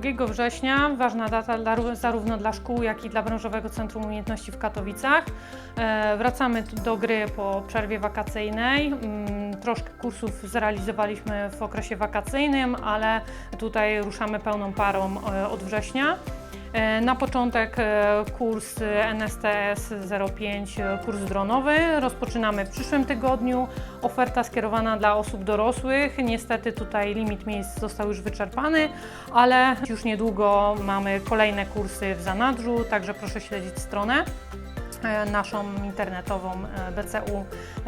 2 września, ważna data dla, zarówno dla szkół, jak i dla Branżowego Centrum Umiejętności w Katowicach. E, Wracamy do gry po przerwie wakacyjnej. Troszkę kursów zrealizowaliśmy w okresie wakacyjnym, ale tutaj ruszamy pełną parą e, od września. E, Na początek e, kurs NSTS 05, e, kurs dronowy. Rozpoczynamy w przyszłym tygodniu. Oferta skierowana dla osób dorosłych. Niestety tutaj limit miejsc został już wyczerpany, ale już niedługo mamy kolejne kursy w zanadrzu, także proszę śledzić stronę naszą internetową BCU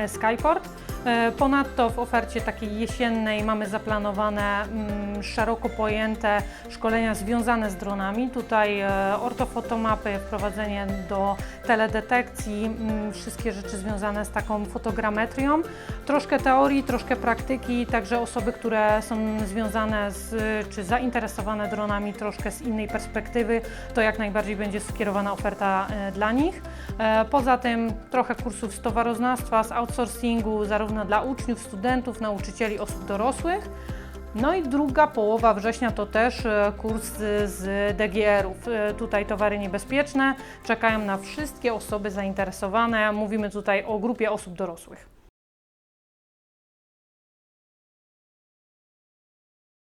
Skyport. E, Ponadto w ofercie takiej jesiennej mamy zaplanowane mm, szeroko pojęte szkolenia związane z dronami. Tutaj e, ortofotomapy, wprowadzenie do teledetekcji, mm, wszystkie rzeczy związane z taką fotogrametrią. Troszkę teorii, troszkę praktyki, także osoby, które są związane z, czy zainteresowane dronami troszkę z innej perspektywy, to jak najbardziej będzie skierowana oferta e, dla nich. Poza tym trochę kursów z towaroznawstwa, z outsourcingu, zarówno dla uczniów, studentów, nauczycieli, osób dorosłych. No i druga połowa września to też e, kurs z, z DGR-ów. E, Tutaj towary niebezpieczne czekają na wszystkie osoby zainteresowane. Mówimy tutaj o grupie osób dorosłych.